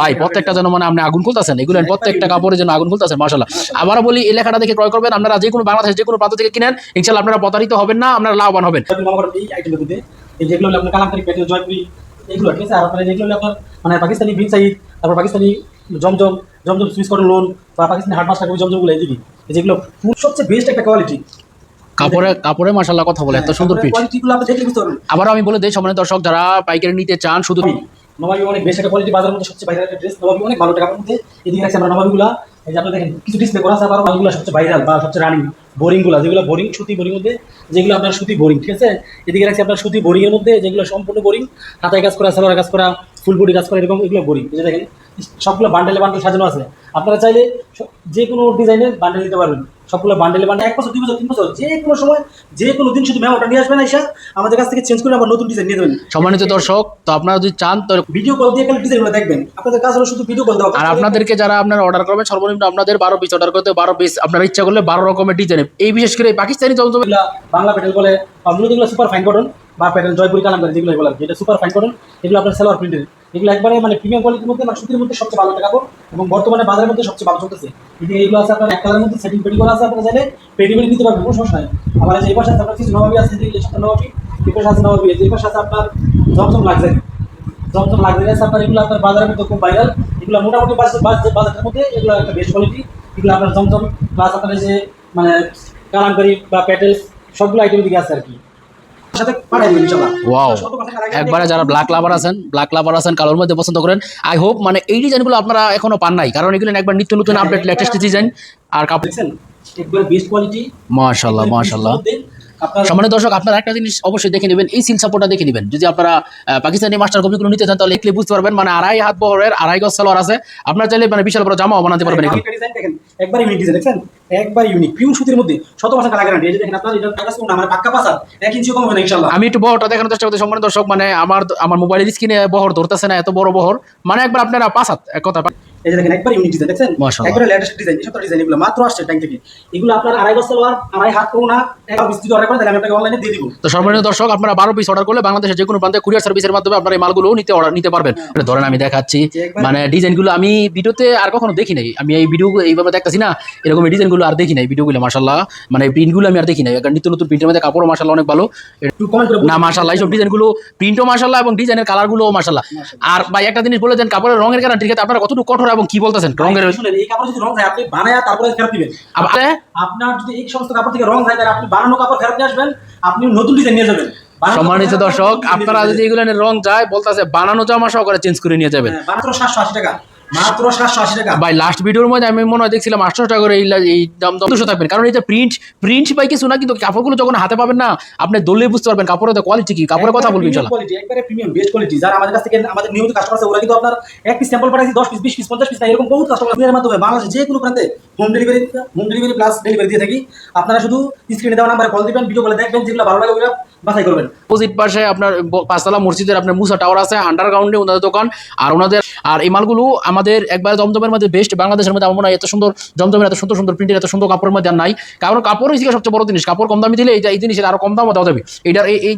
ভাই প্রত্যেকটা যেন মানে আপনি আগুন খুলতেছেন এগুলো প্রত্যেকটা কাপড়ে যেন আগুন খুলতেছেন মাসাল্লাহ আবারও বলি এই লেখাটা দেখে ক্রয় করবেন আপনারা যে কোনো বাংলাদেশের যে কোনো প্রান্ত থেকে কিনেন ইনশাল্লাহ আপনারা প্রতারিত হবেন না আপনারা লাভবান হবেন। জয়পুরি মামা এই আইটেমের মধ্যে এই যেগুলো আপনার কালামকারি প্যাটেল জয়পুরি এগুলো ঠিক আছে? আর আপনার যেগুলো আপনার মানে পাকিস্তানি বিন সাইড তারপর Pakistani Zamzam Zamzam Swiss cotton lawn বা পাকিস্তানি হাট মাস্টার জমজমগুলো এইদিকে যেগুলো সবচেয়ে বেস্ট একটা কোয়ালিটি কাপড়ে কাপড়ে মাসাল্লাহ কথা বলে এত সুন্দর পিস কোয়ালিটিগুলো আপনি দেখলে বুঝতে পারবেন। আবারও আমি বলে দিই সম্মানিত দর্শক যারা পাইকারি নিতে চান শুধু নবাবি অনেক বেশ একটা কোয়ালিটি বাজারের মধ্যে সবচেয়ে ভাইরাল একটা ড্রেস নবাবি অনেক ভালো টাকার মধ্যে। এদিকে রাখছি আমরা নবাবিগুলা। এই যে আপনারা দেখেন, কিছু ডিসপ্লে করা আছে, আবার মালগুলো সবচেয়ে ভাইরাল বা সবচেয়ে রানিং বোরিংগুলো যেগুলো বোরিং সুতি বোরিং মধ্যে, যেগুলো আপনার সুতি বোরিং ঠিক আছে? এদিকে রাখছি আপনার সুতি বোরিংয়ের মধ্যে, যেগুলো সম্পূর্ণ বোরিং হাতায় কাজ করা, সালোয়ার কাজ করা ফুল বডি কাজ করা, এরকম এগুলো বোরিং যে দেখেন, সবগুলো বান্ডেলে বান্ডেল সাজানো আছে। আপনারা চাইলে যে কোনো ডিজাইনের বান্ডেল নিতে পারবেন। সবগুলো বান্ডেলে বান্ডেল এক বছর দুই বছর তিন বছর যে কোনো সময় যে কোনো দিন শুধু ম্যাম ওটা নিয়ে আসবেন এসে আমাদের কাছ থেকে চেঞ্জ করে আবার নতুন ডিজাইন নিয়ে দেবেন সম্মানিত দর্শক তো আপনারা যদি চান তো ভিডিও কল দিয়ে খালি ডিজাইনগুলো দেখবেন। আপনাদের কাজ হলো শুধু ভিডিও কল দেওয়া। আর আপনাদেরকে যারা আপনারা অর্ডার করবেন সর্বনিম্ন আপনাদের বারো পিস অর্ডার করতে বারো পিস আপনার ইচ্ছা করলে বারো রকমের ডিজাইন এই বিশেষ করে পাকিস্তানি জমজম বাংলা প্যাটেল বলে মূলত সুপার ফাইন কটন বা প্যাটেল জয়পুরি কালামকারি যেগুলো কি। এটা সুপার ফাইন কটন এগুলো আপনার সালোয়ার প্রিন্টের এগুলো একবারে মানে প্রিমিয়াম কোয়ালিটির মধ্যে মানে সুতির মধ্যে সবচেয়ে ভালো একটা কাপড় এবং বর্তমানে বাজারের মধ্যে সবচেয়ে ভালো চলতেছে। এদিকে এগুলো আছে আপনার এক কালারের মধ্যে সেটিং পেটি করা আছে আপনারা চাইলে পেটি পেটি নিতে পারবেন, কোনো সমস্যা নেই। আবার এই এই পাশে আপনার কিছু নবাবি আছে এদিকে সব নবাবি, এই পাশে আছে নবাবি, এই পাশে আছে আপনার জমজম লাক্সারি জমজম লাক্সারি আছে আপনার, এগুলো আপনার বাজারের মধ্যে খুব ভাইরাল এগুলো মোটামুটি বাজার- বাজারের মধ্যে এগুলো একটা বেস্ট কোয়ালিটি এগুলো আপনার জমজম প্লাস আপনার যে মানে কালামকারি বা প্যাটেলস সবগুলো আইটেম দিকে আছে আর কি সাথে পাঠাই দিবেন ইনশাআল্লাহ ওয়াও একবারে যারা ব্ল্যাক লাভার আছেন ব্ল্যাক লাভার আছেন কালোর মধ্যে পছন্দ করেন আই হোপ মানে এই ডিজাইনগুলো আপনারা এখনও পান নাই। কারণ এগুলো একবার নিত্য নতুন আপডেট লেটেস্ট ডিজাইন আর কাপড় দেখছেন? একবার বেস্ট কোয়ালিটি মাশাল্লাহ মাশাল্লাহ সম্মানিত দর্শক আপনারা একটা জিনিস অবশ্যই দেখে নেবেন এই সিল সাপোর্টটা দেখে নেবেন। যদি আপনারা পাকিস্তানি মাস্টার কপিগুলো নিতে চান তাহলে একলে বুঝতে পারবেন। মানে আড়াই হাত বহরের আড়াই গজ সালোয়ার আছে। আপনারা চাইলে মানে বিশাল বড় জামাও বানাতে পারবেন একবার ইউনিক ডিজাইন দেখছেন? একবার ইউনিক পিউ সুতির মধ্যে শত পার্সেন্ট কালার গ্যারান্টি এই যে দেখেন আপনার, এটা কাগজ না আমার পাক্কা পাসার এক ইঞ্চি কম হবে না, ইনশাআল্লাহ। আমি একটু বহরটা দেখানোর চেষ্টা করতে সম্মানিত দর্শক মানে আমার আমার মোবাইলের স্ক্রিনে বহর ধরতেছে না, এত বড় বহর। মানে একবার আপনারা পাসাত এক কথা এই যে দেখেন একবার ইউনিক ডিজাইন দেখছেন। একবার লেটেস্ট ডিজাইন এসব ডিজাইন এগুলো মাত্র আসছে ট্যাঙ্ক থেকে। এগুলো আপনার আড়াই বছর আর আড়াই হাত করুন না বিস্তৃত অর্ডার করেন তাহলে আমি আপনাকে অনলাইনে দিয়ে দিব। তো সম্মানিত দর্শক আপনারা বারো পিস অর্ডার করলে বাংলাদেশের যে কোনো প্রান্তে কুরিয়ার সার্ভিসের মাধ্যমে আপনারা এই মালগুলো নিতে অর্ডার নিতে পারবেন। এটা ধরেন আমি দেখাচ্ছি। মানে ডিজাইনগুলো আমি ভিডিওতে আর কখনো দেখি নাই। আমি এই ভিডিও এইভাবে দেখতেছি না এরকম ডিজাইনগুলো আর দেখি নাই ভিডিওগুলো মাসাল্লাহ মানে প্রিন্টগুলো আমি আর দেখি নাই। কারণ নিত্য নতুন প্রিন্টের মধ্যে কাপড়ও মাসাল্লাহ অনেক ভালো। করে না মাসাল্লাহ এইসব ডিজাইনগুলো প্রিন্টও মাসাল্লাহ এবং ডিজাইনের কালারগুলোও মাসাল্লাহ আর ভাই একটা জিনিস বলে দেন কাপড়ের রঙের গ্যারান্টি ক্ষেত্রে আপনারা কতটুকু কঠোর এবং কি বলতেছেন? রঙের শুনেন এই কাপড় যদি রং যায় আপনি বানায়া তারপরে ফেরত দিবেন। আপনি আপনার যদি এই সমস্ত কাপড় থেকে রং যায় তাহলে আপনি বানানো কাপড় ফেরত নিয়ে আসবেন আপনি নতুন ডিজাইন নিয়ে যাবেন। সম্মানিত দর্শক আপনারা যদি এগুলো রং যায় বলতেছে বানানো জামা সহকারে চেঞ্জ করে নিয়ে যাবেন। হ্যাঁ, মাত্র সাতশো আশি টাকা। মাত্র সাতশো আশি টাকা। ভাই লাস্ট ভিডিওর মধ্যে আমি মনে হয় দেখছিলাম আটশো টাকা করে এই এই দাম দাম দুশো থাকবেন। কারণ যে প্রিন্ট প্রিন্ট পাই কিছু না কিন্তু কাপড়গুলো যখন হাতে পাবেন না আপনি দললে বুঝতে পারবেন কাপড়ের কোয়ালিটি কি কাপড়ের কথা বলবেন চলো কোয়ালিটি একবারে প্রিমিয়াম বেস্ট কোয়ালিটি যারা আমাদের কাছ থেকে আমাদের নিয়মিত কাস্টমার আছে ওরা কিন্তু আপনার এক পিস স্যাম্পল পাঠাইছি দশ পিস বিশ পিস পঞ্চাশ পিস না এরকম বহুত কাস্টমার মাধ্যমে বাংলাদেশে যে কোনো প্রান্তে home delivery home delivery plus delivery দিয়ে থাকি। আপনারা শুধু স্ক্রিনে দেওয়া নাম্বারে কল দিবেন ভিডিও করে দেখবেন যেগুলো ভালো লাগে ওগুলো বাছাই করবেন। অপোজিট পাশে আপনার পাঁচতলা মসজিদের আপনার মুসা টাওয়ার আছে আন্ডারগ্রাউন্ডে ওনাদের দোকান আর ওনাদের আর এই মালগুলো আমাদের একবার জমজমের মধ্যে বেস্ট বাংলাদেশের মধ্যে আমার মনে হয় এত সুন্দর জমজমের এত সুন্দর সুন্দর প্রিন্টের এত সুন্দর কাপড়ের মধ্যে আর নাই। কারণ কাপড় হচ্ছে সবচেয়ে বড় জিনিস কাপড় কম দামি দিলে এই জিনিসের আরও কম দামও দেওয়া যাবে। এটার এই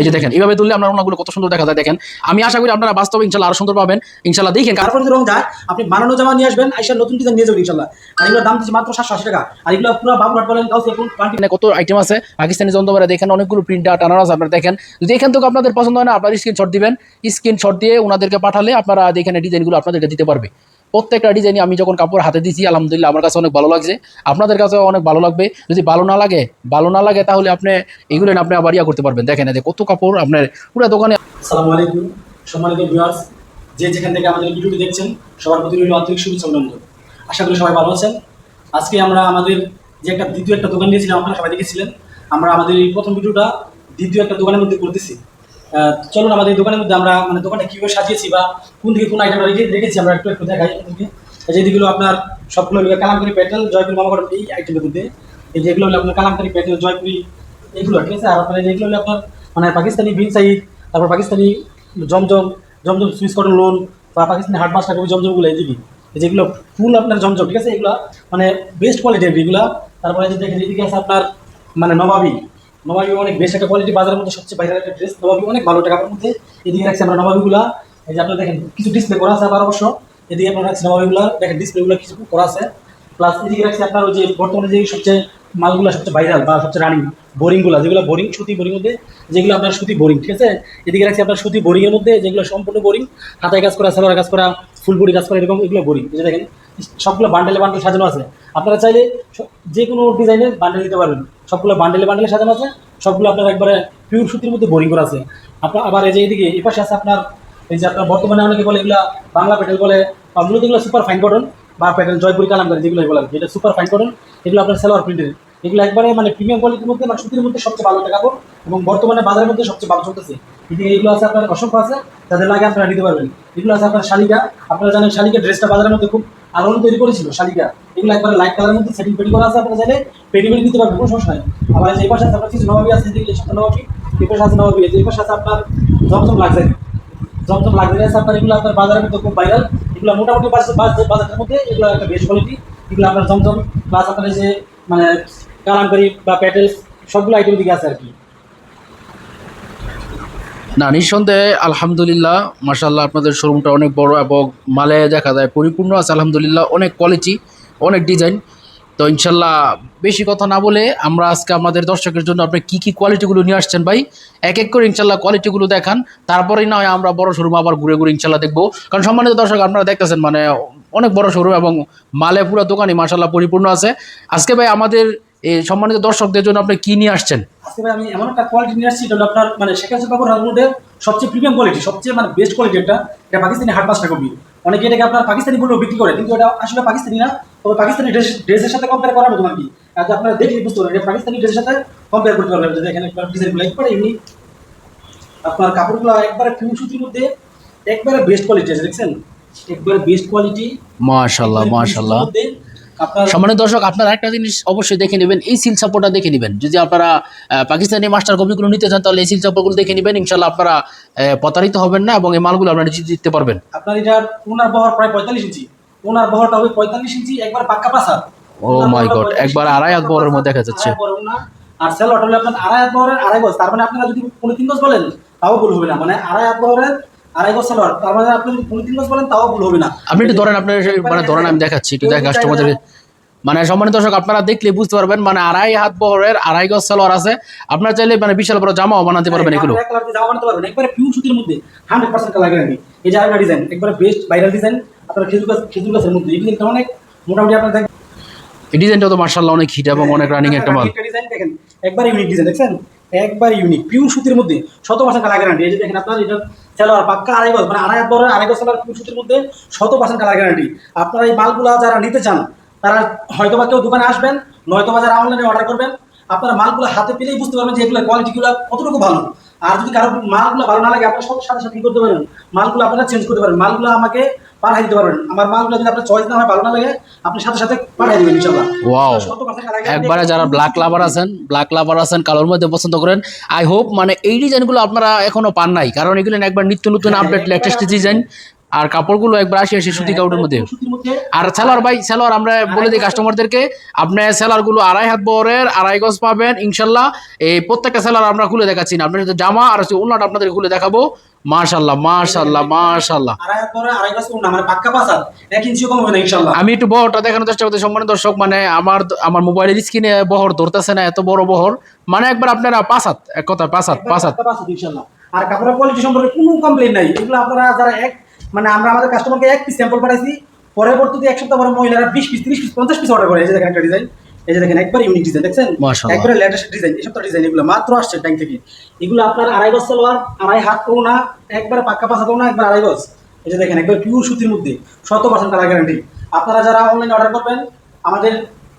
এই যে দেখেন এইভাবে তুললে আপনার ওনাগুলো কত সুন্দর দেখা যায় দেখেন। আমি আশা করি আপনারা বাস্তবে ইনশাল্লাহ আরও সুন্দর পাবেন। ইনশাল্লাহ দেখেন তারপর যদি রং যায় আপনি বানানো জামা নিয়ে আসবেন আইসা নতুন ডিজাইন নিয়ে যাবেন ইনশাল্লাহ। আর এগুলোর দাম দিচ্ছে মাত্র সাতশো আশি টাকা। আর এগুলো পুরো বাবুরহাট বলেন কাউসি এখন এখানে কত আইটেম আছে? পাকিস্তানি যন্ত্রমারা দেখেন অনেকগুলো প্রিন্ট টানানো আছে আপনারা দেখেন। যদি এখান থেকে আপনাদের পছন্দ হয় না আপনার স্ক্রিনশট দিবেন। স্ক্রিনশট দিয়ে ওনাদেরকে পাঠালে আপনারা এখানে ডিজাইনগুলো আপনাদেরকে দিতে পারবে। প্রত্যেকটা ডিজাইনই আমি যখন কাপড় হাতে দিয়েছি আলহামদুলিল্লাহ আমার কাছে অনেক ভালো লাগছে। আপনাদের কাছেও অনেক ভালো লাগবে। যদি ভালো না লাগে, ভালো না লাগে তাহলে আপনি এগুলো আপনি আবার ইয়া করতে পারবেন। দেখেন এতে কত কাপড় আপনার পুরো দোকানে আসসালামু আলাইকুম, সম্মানিত ভিউয়ার্স যে যেখান থেকে আমাদের ভিডিওটি দেখছেন, সবার প্রতি রইল আন্তরিক শুভেচ্ছা অভিনন্দন। আশা করি সবাই ভালো আছেন। আজকে আমরা আমাদের যে একটা দ্বিতীয় একটা দোকান দিয়েছিলাম আপনারা সবাই দেখেছিলেন। আমরা আমাদের এই প্রথম ভিডিওটা দ্বিতীয় একটা দোকানের মধ্যে করতেছি। চলুন আমাদের দোকানের মধ্যে আমরা মানে দোকানটা কীভাবে সাজিয়েছি বা কোন দিকে কোন আইটেমটা রেখে রেখেছি আমরা একটু একটু দেখাই যেগুলো আপনার সবগুলো কালামকারি প্যাটেল জয়পুরি মামাগড় এই আইটেমের মধ্যে। এই যেগুলো হলো আপনার কালামকারি প্যাটেল জয়পুরি, এগুলো, ঠিক আছে? আর আপনার যেগুলো হলো আপনার মানে পাকিস্তানি বিন সাইড তারপর Pakistani Zamzam Zamzam Swiss cotton lawn বা পাকিস্তানি হাট মাস্টার কবি জমজমগুলো এদিকে এই যেগুলো ফুল আপনার জমজম, ঠিক আছে? এগুলো মানে বেস্ট কোয়ালিটির এগুলো। তারপরে দেখেন, এদিকে আছে আপনার মানে নবাবি। নবাবি অনেক বেশ একটা কোয়ালিটি বাজারের মধ্যে সবচেয়ে বাইরের একটা ড্রেস নবাবি অনেক ভালো টাকার মধ্যে এদিকে রাখছি আমরা নবাবিগুলা। এই যে আপনারা দেখেন, কিছু ডিসপ্লে করা আছে আবার অবশ্য। এদিকে আপনারা রাখছি নবাবিগুলা, দেখেন ডিসপ্লেগুলো কিছু করা আছে। প্লাস এদিকে রাখছি আপনার ওই যে বর্তমানে যে সবচেয়ে মালগুলো সবচেয়ে ভাইরাল বা সবচেয়ে রানিং বোরিংগুলো যেগুলো বোরিং সুতি বোরিং মধ্যে, যেগুলো আপনার সুতি বোরিং ঠিক আছে? এদিকে রাখছি আপনার সুতি বোরিংয়ের মধ্যে যেগুলো সম্পূর্ণ বোরিং হাতায় কাজ করা, সালোয়ার কাজ করা ফুল বডি কাজ করা, এরকম এগুলো বোরিং যে দেখেন, সবগুলো বান্ডেলে বান্ডেল সাজানো আছে। আপনারা চাইলে যে কোনো ডিজাইনের বান্ডেল নিতে পারবেন। সবগুলো বান্ডেলে বান্ডেলে সাজানো আছে সবগুলো আপনার একবারে পিওর সুতির মধ্যে বোরিং করা আছে। আপনার আবার এই যে এইদিকে এই পাশে আছে আপনার এই যে আপনার বর্তমানে অনেকে বলে এগুলা বাংলা পেটেল বলে বা এগুলো সুপার ফাইন কটন বা পেটেল জয়পুরি কালামকারি যেগুলো বলে আর কি, সুপার ফাইন কটন এগুলো আপনার সালোয়ার প্রিন্টের এগুলো একবারে মানে প্রিমিয়াম কোয়ালিটির মধ্যে মানে সুতির মধ্যে সবচেয়ে ভালো একটা কাপড় এবং বর্তমানে বাজারের মধ্যে সবচেয়ে ভালো চলতেছে। এদিকে এগুলো আছে আপনার অসংখ্য আছে যাদের লাগে আপনারা নিতে পারবেন। এগুলো আছে আপনার শালিকা আপনারা জানেন শালিকা ড্রেসটা বাজারের মধ্যে খুব আলোড়ন তৈরি করেছিল, শালিকা। এগুলো একবারে লাইট কালারের মধ্যে সেটিং পেটি করা আছে, আপনারা চাইলে পেটি পেটি নিতে পারবেন, কোনো সমস্যা নাই। আবার এই পাশে আপনার কিছু নবাবি আছে এদিকে সপ্তাহ নবাবি, এই পাশে আছে নবাবি, এই পাশে আছে আপনার জমজম লাক্সারি জমজম লাগজারি আছে আপনার, এগুলো আপনার বাজারের মধ্যে খুব ভাইরাল এগুলো মোটামুটি বাজার, বাজার- বাজারের মধ্যে এগুলো একটা বেস্ট কোয়ালিটি এগুলো আপনার জমজম প্লাস আপনার যে মানে কালামকারি বা প্যাটেলস সবগুলো আইটেম দিকে আছে আর কি। না, নিঃসন্দেহে, আলহামদুলিল্লাহ মার্শাল্লাহ আপনাদের শোরুমটা অনেক বড় এবং মালে দেখা যায়, পরিপূর্ণ আছে, আলহামদুলিল্লাহ, অনেক কোয়ালিটি অনেক ডিজাইন তো ইনশাল্লাহ বেশি কথা না বলে আমরা আজকে আমাদের দর্শকের জন্য আপনি কী কী কোয়ালিটিগুলো নিয়ে আসছেন ভাই? এক এক করে ইনশাল্লাহ কোয়ালিটিগুলো দেখান। তারপরেই না হয় আমরা বড় শোরুম আবার ঘুরে ঘুরে ইনশাল্লাহ দেখব। কারণ সম্মানিত দর্শক, আপনারা দেখতেছেন মানে অনেক বড় শোরুম এবং মালে পুরো দোকানই মার্শাল্লাহ পরিপূর্ণ আছে। আজকে ভাই আমাদের এই সম্মানিত দর্শকদের জন্য আপনি কি নিয়ে আসছেন? আজকে ভাই আমি এমন একটা কোয়ালিটি নিয়ে আসছি হলো আপনার মানে শেখ হাসিনা হারমোডের সবচেয়ে প্রিমিয়াম কোয়ালিটি সবচেয়ে মানে বেস্ট কোয়ালিটি এটা এটা পাকিস্তানি হাট মাস্টার কপি। অনেকে এটাকে আপনার পাকিস্তানি বলেও বিক্রি করে কিন্তু এটা আসলে পাকিস্তানি না তবে পাকিস্তানি ড্রেস ড্রেসের সাথে কম্পেয়ার করার মতো আর কি। আপনারা দেখলে বুঝতে পারবেন এটা পাকিস্তানি ড্রেসের সাথে কম্পেয়ার করতে পারবেন যে এখানে একবার ডিজাইনগুলো একবারে এমনি আপনার কাপড়গুলো একবারে পিউ সুতির মধ্যে একবারে বেস্ট কোয়ালিটি আছে দেখছেন? একবারে বেস্ট কোয়ালিটি মাশাল্লাহ মাশাল্লাহ। আপনার সম্মানিত দর্শক আপনারা একটা জিনিস অবশ্যই দেখে নেবেন এই সিল সাপোর্টটা দেখে নেবেন। যদি আপনারা পাকিস্তানি মাস্টার কপিগুলো নিতে চান তাহলে এই সিল সাপোর্টগুলো দেখে নেবেন। ইনশাল্লাহ আপনারা প্রতারিত হবেন না এবং এই মালগুলো আপনারা জিতে দিতে পারবেন। আপনার এটার ওনার বহর প্রায় পঁয়তাল্লিশ ইঞ্চি। ওনার বহরটা হবে পঁয়তাল্লিশ ইঞ্চি একবার পাক্কা পাসা ও মাই গড একবার আড়াই হাত বহরের মধ্যে দেখা যাচ্ছে। আর সেল হলে আপনার আড়াই হাত বহরের আড়াই গজ। তার মানে আপনারা যদি কোনো তিন গজ বলেন তাও ভুল হবে না। মানে আড়াই হাত বহরের আড়াই গজ সেলোয়ার তার মানে আপনি যদি কোনো তিন গজ বলেন তাও ভুল হবে না। আপনি একটু ধরেন আপনার মানে ধরেন আমি দেখাচ্ছি একটু দেখ কাস্টমারদের মানে সম্মানিত দর্শক আপনারা দেখলে বুঝতে পারবেন মানে আড়াই হাত বহরের আড়াই গজ সালোয়ার আছে। আপনারা চাইলে মানে বিশাল বড় জামাও বানাতে পারবেন এগুলো। আপনারা এক কালার দিয়ে জামা বানাতে পারবেন একবারে পিউ সুতির মধ্যে হান্ড্রেড পার্সেন্ট কালার গ্যারান্টি এই যে আরেকটা ডিজাইন একবারে বেস্ট ভাইরাল ডিজাইন আপনার খেজুর গাছ খেজুর গাছের মধ্যে। এই ডিজাইনটা অনেক মোটামুটি আপনার দেখেন এই ডিজাইনটা তো মার্শাল্লাহ অনেক হিট এবং অনেক রানিং একটা মাল। ডিজাইন দেখেন একবার ইউনিক ডিজাইন দেখছেন? একবার ইউনিক পিওর সুতির মধ্যে শত পার্সেন্ট কালার গ্যারান্টি এই যে দেখেন আপনার এটা সালোয়ার পাক্কা আড়াই গজ মানে আড়াই বড় আড়াই গজ সুতির মধ্যে শত পার্সেন্ট কালার গ্যারান্টি আপনারা এই মালগুলা যারা নিতে চান, তারা হয়তো বা কেউ দোকানে আসবেন নয়তো বা যারা অনলাইনে অর্ডার করবেন, আপনারা মালগুলো হাতে পেলেই বুঝতে পারবেন যে এগুলো কোয়ালিটিগুলো কতটুকু ভালো। আর যদি কারও মালগুলো ভালো না লাগে, আপনারা সব সাথে সাথে কি করতে পারেন? মালগুলো আপনারা চেঞ্জ করতে পারেন। মালগুলো আমাকে পাঠিয়ে দিতে পারবেন। আমার মালগুলো যদি আপনার চয়েস না হয় ভালো না লাগে আপনি সাথে সাথে পাঠাই দিবেন ওয়াও। একবারে যারা ব্ল্যাক লাভার আছেন ব্ল্যাক লাভার আছেন কালোর মধ্যে পছন্দ করেন আই হোপ মানে এই ডিজাইনগুলো আপনারা এখনও পান নাই। কারণ এগুলো একবার নিত্য নতুন আপডেট লেটেস্ট ডিজাইন আর কাপড়গুলো একবার আসি আসি সুতি কাপড়ের মধ্যে। আর সেলার ভাই সেলার আমরা বলে দিই কাস্টমারদেরকে আপনার সেলারগুলো আড়াই হাত বহরের আড়াই গজ পাবেন ইনশাল্লাহ। এই প্রত্যেকটা সেলার আমরা খুলে দেখাচ্ছি না। আপনার জামা আর হচ্ছে উন্নাটা আপনাদের খুলে দেখাবো। মাশাল্লাহ মাশাল্লাহ মাশাল্লাহ। মানে আমি একটু বহরটা দেখানোর চেষ্টা করতে সম্মানিত দর্শক মানে আমার আমার মোবাইলের স্ক্রিনে বহর ধরতেছে না এত বড় বহর। মানে একবার আপনারা পাঁচ হাত এক কথা পাঁচ হাত পাঁচ হাত পাক্কা পাঁচ হাত ইনশাল্লাহ। আর কাপড়ের কোয়ালিটি সম্পর্কে কোনো কমপ্লেন নাই। এগুলো আপনারা যারা এক মানে আমরা আমাদের কাস্টমারকে এক পিস স্যাম্পল পাঠাইছি পরবর্তীতে এক সপ্তাহ পরে মহিলারা বিশ পিস তিরিশ পিস পঞ্চাশ পিস অর্ডার করে। এই যে দেখেন একটা ডিজাইন এই যে দেখেন একবার ইউনিক ডিজাইন দেখছেন? একবারে লেটেস্ট ডিজাইন এই সপ্তাহ ডিজাইন এগুলো মাত্র আসছে ব্যাংক থেকে। এগুলো আপনার আড়াই গজ সালোয়ার আড়াই হাত করো না একবারে পাক্কা পাঁচ হাত না একবার আড়াই গজ। এই যে দেখেন একবার পিওর সুতির মধ্যে শত পার্সেন্ট কালার গ্যারান্টি আপনারা যারা অনলাইনে অর্ডার করবেন আমাদের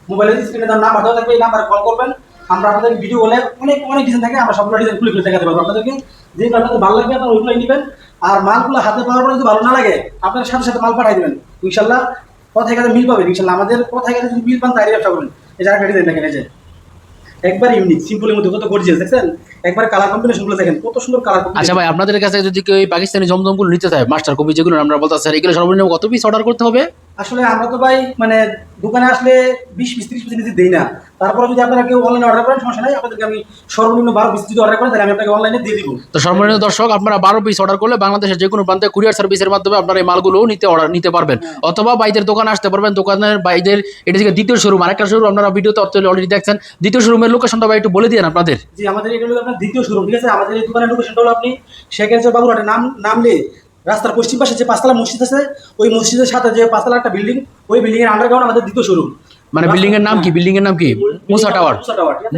মোবাইলের স্ক্রিনে তার নাম্বার দেওয়া থাকবে এই নাম্বারে কল করবেন। আমরা আপনাদের ভিডিও বলে অনেক অনেক ডিজাইন থাকে আমরা সবগুলো ডিজাইন খুলে খুলে দেখাতে পারব আপনাদেরকে। যেগুলো আপনাদের ভালো লাগবে আপনারা ওইগুলোই নেবেন। আর মালগুলো হাতে পাওয়ার পরে যদি ভালো না লাগে, আপনারা সাথে সাথে মাল পাঠাই দেবেন। ইনশাল্লাহ কথায় গেলে মিল পাবেন, ইনশাল্লাহ। আমাদের কথায় গেলে যদি মিল পান তাই ব্যবসা করবেন। এই কেটে দেখেন, এই যে। একবার ইউনিক সিম্পলের মধ্যে কত গর্জিয়াস দেখছেন? একবার কালার কম্বিনেশনগুলো দেখেন, কত সুন্দর কালার আচ্ছা ভাই, আপনাদের কাছে যদি কেউ এই পাকিস্তানি জমজমগুলো নিতে চায় মাস্টার কপি যেগুলো আমরা বলতে স্যার এগুলো সর্বনিম্ন কত পিস অর্ডার করতে হবে? আসলে আমরা তো ভাই মানে দোকানে আসলে বিশ পিস ত্রিশ পিস দিই না। তারপরে যদি আপনারা কেউ অনলাইনে অর্ডার করেন সমস্যা নাই আপনাদেরকে আমি সর্বনিম্ন বারো পিস যদি অর্ডার করেন তাহলে আমি আপনাকে অনলাইনে দিয়ে দিব। তো সর্বনিম্ন দর্শক আপনারা বারো পিস অর্ডার করলে বাংলাদেশের যে কোনো প্রান্তে কুরিয়ার সার্ভিসের মাধ্যমে আপনারা এই মালগুলো নিতে অর্ডার নিতে পারবেন। অথবা বাইদের দোকানে আসতে পারবেন দোকানের বাইদের এটা থেকে দ্বিতীয় শোরুম আরেকটা শোরুম আপনারা ভিডিওতে অলরেডি দেখছেন। দ্বিতীয় শোরুমের লোকেশনটা ভাই একটু বলে দিন আপনাদের। জি আমাদের এটা হলো আপনার দ্বিতীয় শোরুম ঠিক আছে? আমাদের এই দোকানের লোকেশনটা হলো আপনি শেখ বাবুরহাটে নাম নামলে রাস্তার পশ্চিম পাশে যে পাঁচতলা মসজিদ আছে ওই মসজিদের সাথে যে পাঁচতলা একটা বিল্ডিং ওই বিল্ডিং এর আন্ডারগ্রাউন্ড আমাদের দ্বিতীয় শোরুম মানে বিল্ডিং এর নাম কি? বিল্ডিং এর নাম কি? মুসা টাওয়ার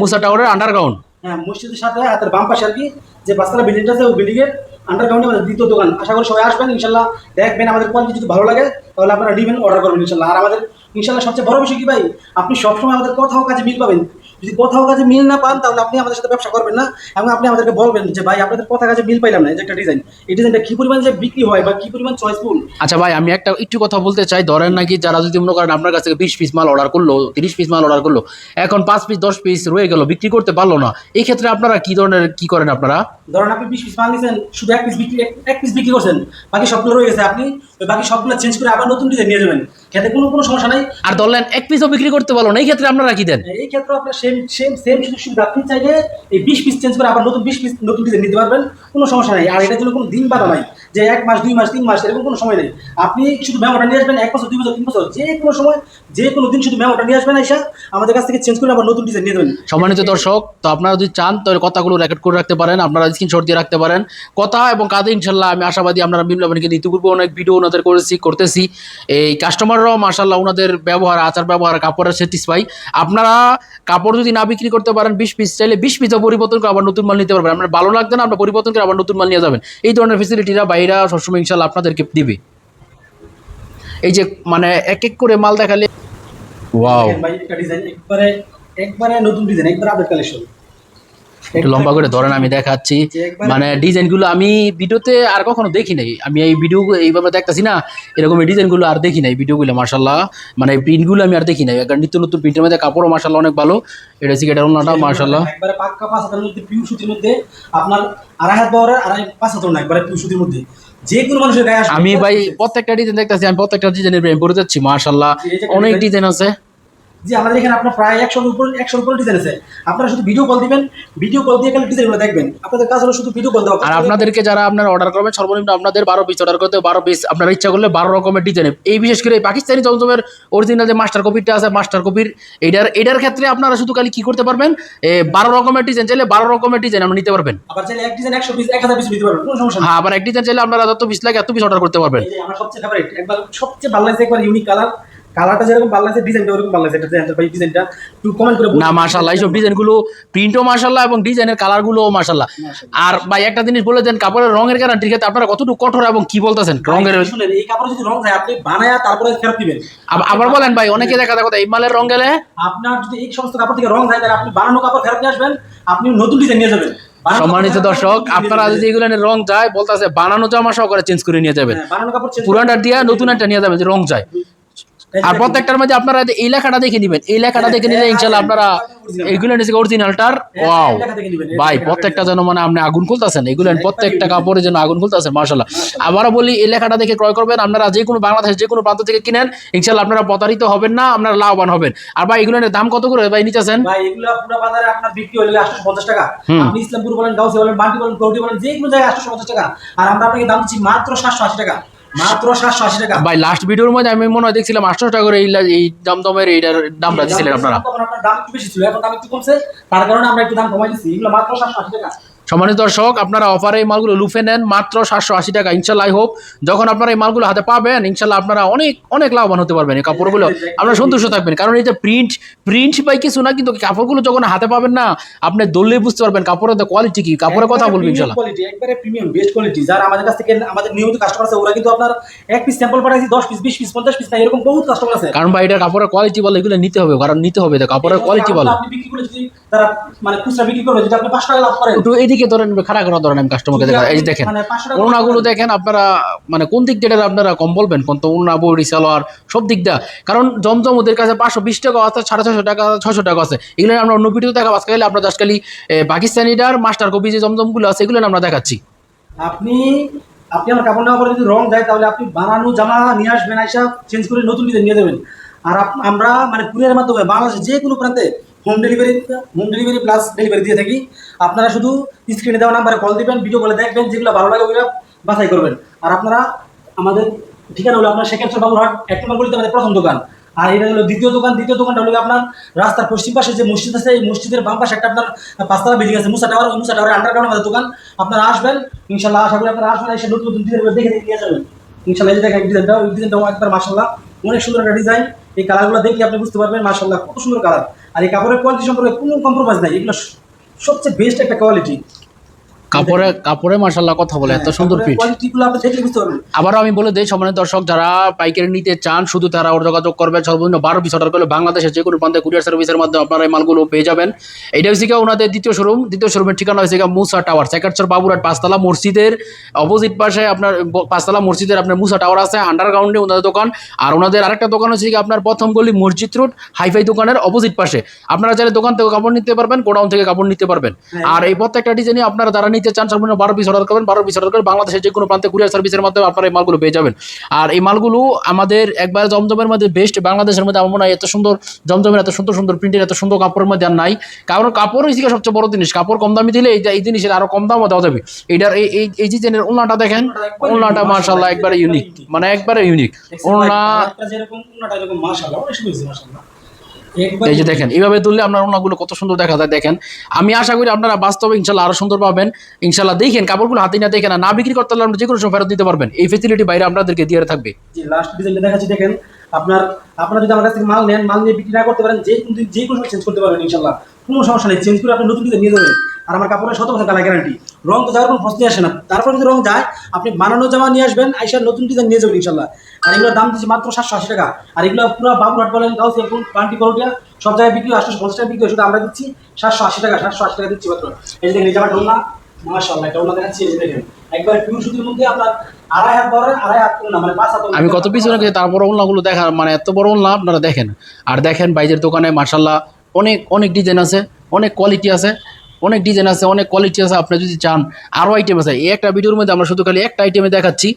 মুসা টাওয়ারের আন্ডারগ্রাউন্ড হ্যাঁ মসজিদের সাথে হাতের বাম পাশে আর কি যে পাঁচতলা বিল্ডিংটা আছে ওই বিল্ডিং এর আন্ডারগ্রাউন্ডে আমাদের দ্বিতীয় দোকান। আশা করি সবাই আসবেন ইনশাল্লাহ দেখবেন আমাদের কোয়ালিটি যদি ভালো লাগে তাহলে আপনারা নেবেন অর্ডার করবেন ইনশাল্লাহ। আর আমাদের ইনশাল্লাহ সবচেয়ে বড় বিষয় কি ভাই? আপনি সবসময় আমাদের কোথাও কাজে মিল পাবেন। যদি কোথাও কাছে মিল না পান, তাহলে আপনি আমাদের সাথে ব্যবসা করবেন না এবং আপনি আমাদেরকে বলবেন যে, ভাই, আপনাদের কোথাও কাছে মিল পাইলাম না। যে একটা ডিজাইন এই ডিজাইনটা কি পরিমাণ যে বিক্রি হয় বা কি পরিমাণ চয়েসফুল আচ্ছা ভাই, আমি একটা, একটু কথা বলতে চাই। ধরেন নাকি যারা যদি মনে করেন আপনার কাছ থেকে বিশ পিস মাল অর্ডার করল, তিরিশ পিস মাল অর্ডার করল, এখন পাঁচ পিস দশ পিস রয়ে গেল, বিক্রি করতে পারল না এই ক্ষেত্রে আপনারা কি ধরনের, কি করেন আপনারা? ধরেন আপনি বিশ পিস মাল নিয়েছেন শুধু এক পিস বিক্রি এক- পিস বিক্রি করছেন বাকি সবগুলো রয়ে গেছে আপনি ওই বাকি সবগুলো চেঞ্জ করে আবার নতুন ডিজাইন নিয়ে যাবেন। খেতে কোনো কোনো সমস্যা নাই। আর ধরলেন এক পিসও বিক্রি করতে পারল না এই ক্ষেত্রে আপনারা কি দেন? এই ক্ষেত্রে আপনার সেম সেম সেম সুযোগ সুবিধা। আপনি চাইলে এই বিশ পিস চেঞ্জ করে আবার নতুন বিশ পিস নতুন ডিজাইন নিতে পারবেন কোনো সমস্যা নাই। আর এটার জন্য কোনো দিন বাধা নাই যে এক মাস দুই মাস তিন মাস এরকম কোনো সময় নেই। আপনি শুধু মেমোটা নিয়ে আসবেন এক বছর দুই বছর তিন বছর যে কোনো সময় যে কোনো দিন শুধু মেমোটা নিয়ে আসবেন এসে আমাদের কাছ থেকে চেঞ্জ করে আবার নতুন ডিজাইন নিয়ে দেবেন সম্মানিত দর্শক তো আপনারা যদি চান তাহলে কথাগুলো রেকর্ড করে রাখতে পারেন। আপনারা স্ক্রিনশট দিয়ে রাখতে পারেন। কথা এবং কাজে ইনশাল্লাহ আমি আশাবাদী আমরা বিপ্লবনীকে ইতিপূর্বে অনেক ভিডিও ওনাদের করেছি করতেছি। এই কাস্টমাররাও মাসাল্লাহ ওনাদের ব্যবহার আচার ব্যবহার কাপড়ের স্যাটিসফাই আপনারা কাপড় যদি না বিক্রি করতে পারেন বিশ পিস চাইলে বিশ পিসও পরিবর্তন করে আবার নতুন মাল নিতে পারবেন। আপনার ভালো লাগবে না আপনার পরিবর্তন করে আবার নতুন মাল নিয়ে যাবেন। এই ধরনের ফেসিলিটিরা বাইরা সবসময় ইনশাল্লাহ আপনাদেরকে দিবে। এই যে মানে এক এক করে মাল দেখালে ওয়াও ভাই একটা ডিজাইন একবারে একবারে নতুন ডিজাইন একবারে আপডেট কালেকশন। একটু লম্বা করে ধরেন আমি দেখাচ্ছি। মানে ডিজাইনগুলো আমি ভিডিওতে আর কখনো দেখি নাই। আমি এই ভিডিও এইভাবে দেখতেছি না এরকম এই ডিজাইনগুলো আর দেখি নাই ভিডিওগুলো মার্শাল্লাহ মানে প্রিন্টগুলো আমি আর দেখি নাই। একবার নিত্য নতুন প্রিন্টের মধ্যে কাপড়ও মার্শাল্লাহ অনেক ভালো। এটা সিকেটার ওনাটা মার্শাল্লাহ একবারে পাক্কা পাঁচ হাতের মধ্যে পিউ সুতির মধ্যে আপনার আড়াই হাত বহরের আড়াই পাঁচ হাতের না একবারে পিউ সুতির মধ্যে। যে কোনো মানুষের গায়ে আমি ভাই প্রত্যেকটা ডিজাইন দেখতেছি আমি প্রত্যেকটা ডিজাইনের প্রেম পড়ে যাচ্ছি মার্শাল্লাহ অনেক ডিজাইন আছে। জি আমাদের এখানে আপনার প্রায় একশোর উপর একশোর উপরে ডিজাইন আছে। আপনারা শুধু ভিডিও কল দিবেন ভিডিও কল দিয়ে খালি ডিজাইনগুলো দেখবেন। আপনাদের কাজ হলো শুধু ভিডিও কল দেওয়া। আর আপনাদেরকে যারা আপনারা অর্ডার করবেন সর্বনিম্ন আপনাদের বারো পিস অর্ডার করতে বারো পিস আপনার ইচ্ছা করলে বারো রকমের ডিজাইন এই বিশেষ করে এই পাকিস্তানি জমজমের অরিজিনাল যে মাস্টার কপিটা আছে মাস্টার কপির এটার এটার ক্ষেত্রে আপনারা শুধু খালি কি করতে পারবেন? বারো রকমের ডিজাইন চাইলে বারো রকমের ডিজাইন আপনি নিতে পারবেন। আবার চাইলে এক ডিজাইন একশো পিস এক হাজার পিস নিতে পারবেন কোনো সমস্যা হ্যাঁ আবার এক ডিজাইন চাইলে আপনারা যত পিস লাগে এত পিস অর্ডার করতে পারবেন। আমার সবচেয়ে ফেভারিট একবার সবচেয়ে ভালো লাগছে একবার ইউনিক কালার কালারটা যেরকম ভালো লাগছে ডিজাইনটা ওরকম ভালো লাগছে। এটা ভাই ডিজাইনটা। একটু কমেন্ট করে না মার্শাল্লাহ এইসব ডিজাইনগুলো প্রিন্টও মার্শাল্লাহ এবং ডিজাইনের কালারগুলোও মার্শাল্লাহ আর ভাই একটা জিনিস বলে দেন কাপড়ের রঙের গ্যারান্টির ক্ষেত্রে আপনারা কতটুকু কঠোর এবং কি বলতেছেন? রঙের শুনেন এই কাপড় যদি রং যায় আপনি বানায়া তারপরে ফেরত দিবেন। আবার বলেন ভাই অনেকে দেখা কথা এই মালের রং গেলে আপনার যদি এই সমস্ত কাপড় থেকে রং যায় তাহলে আপনি বানানো কাপড় ফেরত নিয়ে আসবেন আপনি নতুন ডিজাইন নিয়ে যাবেন। সম্মানিত দর্শক আপনারা যদি এগুলো রং যায় বলতেছে বানানো জামা সহকারে চেঞ্জ করে নিয়ে যাবেন। হ্যাঁ, পুরানটা দিয়ে নতুন একটা নিয়ে যাবেন যে রং যায়। আর প্রত্যেকটার মধ্যে আপনারা এই লেখাটা দেখে নেবেন। এই লেখাটা দেখে নিলে ইনশাল্লাহ আপনারা এইগুলো নিচে অরিজিনালটার ওয়াও। ভাই প্রত্যেকটা যেন মানে আপনি আগুন খুলতেছেন এগুলো প্রত্যেকটা কাপড়ে যেন আগুন খুলতেছেন মার্শাল্লাহ আবারও বলি এই লেখাটা দেখে ক্রয় করবেন। আপনারা যে কোনো বাংলাদেশ যে কোনো প্রান্ত থেকে কিনেন ইনশাল্লাহ আপনারা প্রতারিত হবেন না আপনারা লাভবান হবেন। আর ভাই এগুলোর দাম কত করে ভাই নিতেছেন? ভাই এগুলা পুরো বাজারে আপনার বিক্রি হলে আটশো পঞ্চাশ টাকা। হুম। আপনি ইসলামপুর বলেন গাউসে বলেন বান্টি বলেন গৌটি বলেন যে কোনো জায়গায় আটশো পঞ্চাশ টাকা। আর আমরা আপনাকে দাম দিচ্ছি মাত্র সাতশো আশি টাকা। মাত্র সাতশো আশি টাকা। ভাই লাস্ট ভিডিওর মধ্যে আমি মনে হয় দেখছিলাম আটশো টাকা করে এই এই দমদমের এইটার দামটা দিচ্ছিলেন আপনারা। তখন আপনার দাম একটু বেশি ছিল এখন দাম একটু কমছে তার কারণে আমরা একটু দাম কমাই দিচ্ছি। এগুলো মাত্র সাতশো আশি টাকা। সম্মানিত দর্শক আপনারা অফারে এই মালগুলো লুফে নেন মাত্র সাতশো আশি টাকা। ইনশাল্লাহ আই হোপ যখন আপনারা এই মালগুলো হাতে পাবেন ইনশাল্লাহ আপনারা অনেক অনেক লাভবান হতে পারবেন এই কাপড়গুলো। আপনারা সন্তুষ্ট থাকবেন কারণ এই যে প্রিন্ট প্রিন্ট পাই কিছু না কিন্তু কাপড়গুলো যখন হাতে পাবেন না আপনি দললে বুঝতে পারবেন কাপড়ের কোয়ালিটি কি কাপড়ের কথা বলবেন ইনশাল্লাহ কোয়ালিটি একবারে প্রিমিয়াম বেস্ট কোয়ালিটি যারা আমাদের কাছ থেকে আমাদের নিয়মিত কাস্টমার আছে ওরা কিন্তু আপনার এক পিস স্যাম্পল পাঠাইছি দশ পিস বিশ পিস পঞ্চাশ পিস না এরকম বহুত কাস্টমার আছে। কারণ ভাই এটার কাপড়ের কোয়ালিটি বলে এগুলো নিতে হবে কারণ নিতে হবে কাপড়ের কোয়ালিটি বলে। আপনি বিক্রি করে যদি তারা মানে খুচরা বিক্রি করবে যদি আপনি পাঁচশো টাকা লাভ করেন। এদিকে ধরেন খারাপ করা ধরেন আমি কাস্টমারকে দেখা এই দেখেন মানে 500 টাকা ওনাগুলো দেখেন আপনারা মানে কোন দিক দিয়ে আপনারা কম বলবেন? কোন তো ওনা বড়ি সালোয়ার সব দিক দিয়ে। কারণ জমজম ওদের কাছে পাঁচশো বিশ টাকা আছে সাড়ে ছশো টাকা ছশো টাকা আছে। এগুলো আমরা অন্য ভিডিও দেখা আজকে গেলে আমরা জাস্ট খালি পাকিস্তানিটার মাস্টার কপি যে জমজমগুলো আছে এগুলো আমরা দেখাচ্ছি। আপনি আপনি আমার কাপড় নেওয়ার পরে যদি রং দেয় তাহলে আপনি বানানো জামা নিয়ে আসবেন আইসা চেঞ্জ করে নতুন নিয়ে যাবেন। আর আমরা মানে কুরিয়ারের মাধ্যমে বাংলাদেশের যে কোনো প্রান্তে home delivery home delivery plus delivery দিয়ে থাকি। আপনারা শুধু স্ক্রিনে দেওয়া নাম্বারে কল দিবেন ভিডিও কলে দেখবেন, যেগুলো ভালো লাগে ওগুলো বাছাই করবেন। আর আপনারা আমাদের ঠিকানা হলো আপনার শেখেশ্বর বাবুরহাট, এক নম্বর আমাদের প্রথম দোকান। আর এটা হলো দ্বিতীয় দোকান, দ্বিতীয় দোকানটা হলো আপনার রাস্তার পশ্চিম পাশে যে মসজিদ আছে, এই মসজিদের বাম পাশে একটা আপনার পাঁচতলা বিল্ডিং আছে, Musa tower Musa tower underground আমাদের দোকান। আপনারা আসবেন, ইনশাল্লাহ আশা করি আপনারা আসবেন, এসে নতুন নতুন ডিজাইন দেখে দেখে নিয়ে যাবেন। ইনশাল্লাহ এই দেখেন ডিজাইনটা ওই ডিজাইনটাও একবার মাসাল্লাহ অনেক সুন্দর একটা ডিজাইন এই কালারগুলো দেখলে আপনি বুঝতে পারবেন মাসাল্লাহ কত সুন্দর কালার আর এই কাপড়ের কোয়ালিটি সম্পর্কে কোনো কম্প্রোমাইজ নাই। এগুলো সবচেয়ে বেস্ট একটা কোয়ালিটি কাপড়ে কাপড়ে মার্শাল্লাহ কথা বলে এত সুন্দর পারবেন। আবারও আমি বলে দিই সম্মানিত দর্শক যারা পাইকারি নিতে চান শুধু তারা ওর যোগাযোগ করবেন সর্বনিম্ন বারো পিস অর্ডার করলে বাংলাদেশের যে কোনো প্রান্তে কুরিয়ার সার্ভিসের মাধ্যমে আপনারা এই মালগুলো পেয়ে যাবেন। এটা হচ্ছে গিয়ে ওনাদের দ্বিতীয় শোরুম দ্বিতীয় শোরুমের ঠিকানা হয়েছে গিয়ে মুসা টাওয়ার। সেকারচর বাবুরহাট পাঁচতলা মসজিদের অপোজিট পাশে আপনার পাঁচতলা মসজিদের আপনার মুসা টাওয়ার আছে আন্ডারগ্রাউন্ডে ওনাদের দোকান। আর ওনাদের আরেকটা দোকান হচ্ছে গিয়ে আপনার প্রথম গলি মসজিদ রোড হাইফাই দোকানের অপোজিট পাশে। আপনারা চাইলে দোকান থেকে কাপড় নিতে পারবেন গোডাউন থেকে কাপড় নিতে পারবেন। আর এই প্রত্যেকটা ডিজাইনই আপনারা যারা নিতে চান সর্বনিম্ন বারো পিস অর্ডার করবেন বারো পিস অর্ডার করে বাংলাদেশের যে কোনো প্রান্তে কুরিয়ার সার্ভিসের মাধ্যমে আপনারা এই মালগুলো পেয়ে যাবেন। আর এই মালগুলো আমাদের একবার জমজমের মধ্যে বেস্ট বাংলাদেশের মধ্যে আমার মনে হয় এত সুন্দর জমজমের এত সুন্দর সুন্দর প্রিন্টের এত সুন্দর কাপড়ের মধ্যে আর নাই। কারণ কাপড় হচ্ছে সবচেয়ে বড় জিনিস। কাপড় কম দামি দিলে এই এই জিনিসের আরও কম দামও দেওয়া যাবে। এইটার এই এই ডিজাইনের ওলনাটা দেখেন ওলনাটা মার্শাল্লাহ একবারে ইউনিক মানে একবারে ইউনিক একটা যেরকম ওনাটা এরকম মাশাআল্লাহ অনেক সুন্দর হয়েছে মাশাআল্লাহ এই যে দেখেন এইভাবে তুললে আপনার ওনাগুলো কত সুন্দর দেখা যায়। দেখেন আমি আশা করি আপনারা বাস্তবে ইনশাল্লাহ আরও সুন্দর পাবেন। ইনশাল্লাহ দেখেন কাপড়গুলো হাতে না দেখেন না বিক্রি করতে আপনি যে কোনো সময় ফেরত দিতে পারবেন। এই ফেসিলিটি বাইরে আপনাদেরকে দিয়ে থাকবে। লাস্ট ডিজাইনটা দেখাচ্ছি দেখেন আপনার আপনারা যদি আমার কাছ থেকে মাল নেন মাল নিয়ে বিক্রি না করতে পারেন যে যে কোনো চেঞ্জ করতে পারবেন ইনশাল্লাহ। কোনো সমস্যা নেই চেঞ্জ করে আপনি নতুন ডিজাইন নিয়ে যাবেন। আর আমার কাপড়ের শত কালার গ্যারান্টি রং তো যাওয়ার কোনো প্রশ্নই আসে না। তারপর যদি রং যায়, আপনি বানানো জামা নিয়ে আসবেন আইসার নতুন ডিজাইন নিয়ে যাবেন ইনশাল্লাহ। আর এগুলোর দাম দিচ্ছে মাত্র সাতশো আশি টাকা। আর এগুলো পুরো বাবুরহাট বলেন, গাউসিয়া পান্টি করোটিয়া সব জায়গায় বিক্রি আটশো পঞ্চাশ টাকা বিক্রি শুধু আমরা দিচ্ছি সাতশো আশি টাকা, সাতশো আশি টাকা দিচ্ছি মাত্র। এই দেখেন ওনা এটা ওনা দেখাচ্ছি এই দেখেন। একবার মধ্যে আপনার মানে আমি কত পিছনে গেছি, তারপর ওলনাগুলো দেখা মানে এত বড় ওলনা আপনারা দেখেন। আর দেখেন বাইজের দোকানে মার্শাল্লাহ অনেক অনেক ডিজাইন আছে, অনেক কোয়ালিটি আছে। অনেক ডিজাইন আছে, অনেক কোয়ালিটি আছে আপনি যদি চান আরও আইটেম আছে। এই একটা ভিডিওর মধ্যে আমরা শুধু খালি একটা আইটেমে দেখাচ্ছি।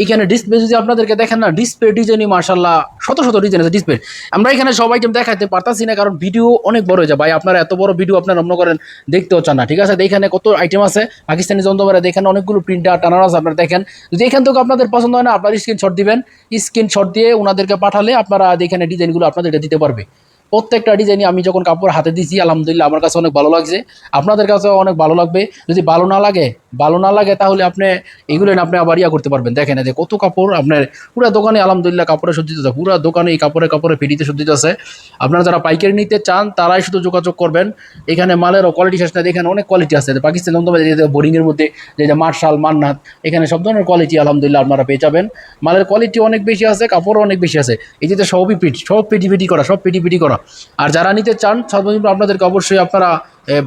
এইখানে ডিসপ্লে যদি আপনাদেরকে দেখেন না ডিসপ্লে ডিজাইনই মার্শাল্লাহ শত শত ডিজাইন আছে ডিসপ্লে আমরা এখানে সব আইটেম দেখাতে পারতাছি না, কারণ ভিডিও অনেক বড় হয়ে যায়। ভাই, আপনারা এত বড় ভিডিও আপনারা মনে করেন দেখতেও চান না, ঠিক আছে? এখানে কত আইটেম আছে? পাকিস্তানি যন্ত্রমারা দেখেন, অনেকগুলো প্রিন্টার টানানো আছে, আপনারা দেখেন। যদি এখান থেকে আপনাদের পছন্দ হয় না, আপনার স্ক্রিনশট দিবেন। স্ক্রিনশট দিয়ে ওনাদেরকে পাঠালে আপনারা এখানে ডিজাইনগুলো আপনাদেরকে দিতে পারবে। প্রত্যেকটা ডিজাইনই আমি যখন কাপড় হাতে দিয়েছি আলহামদুলিল্লাহ আমার কাছে অনেক ভালো লাগছে। আপনাদের কাছে অনেক ভালো লাগবে। যদি ভালো না লাগে, ভালো না লাগে তাহলে আপনি এগুলো আপনি আবার ইয়া করতে পারবেন। দেখেন যে কত কাপড় আপনার পুরো দোকানে, আলহামদুলিল্লাহ কাপড়ে সজ্জিত আছে পুরো দোকানে এই কাপড়ে কাপড়ে ফিরিতে সজ্জিত আছে আপনারা যারা পাইকারি নিতে চান, তারাই শুধু যোগাযোগ করবেন। এখানে মালেরও কোয়ালিটি শেষ না এখানে অনেক কোয়ালিটি আছে। পাকিস্তান বোরিংয়ের মধ্যে, যে যে মার্শাল, মান্নাত, এখানে সব ধরনের কোয়ালিটি আলহামদুলিল্লাহ আপনারা পেয়ে যাবেন। মালের কোয়ালিটি অনেক বেশি আছে, কাপড়ও অনেক বেশি আছে। এই যে সবই পিট সব পিটি পিটি করা, সব পিটি পিটি করা। আর যারা নিতে চান সর্বনিম্ন আপনাদেরকে অবশ্যই আপনারা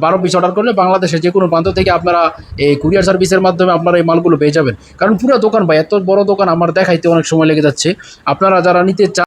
বারো পিস অর্ডার করলে বাংলাদেশের যে কোনো প্রান্ত থেকে আপনারা, এই কুরিয়ার সার্ভিসের মাধ্যমে আপনারা এই মালগুলো পেয়ে যাবেন। কারণ পুরো দোকান ভাই, এত বড় দোকান আমার দেখাইতে অনেক সময় লেগে যাচ্ছে। আপনারা যারা নিতে চান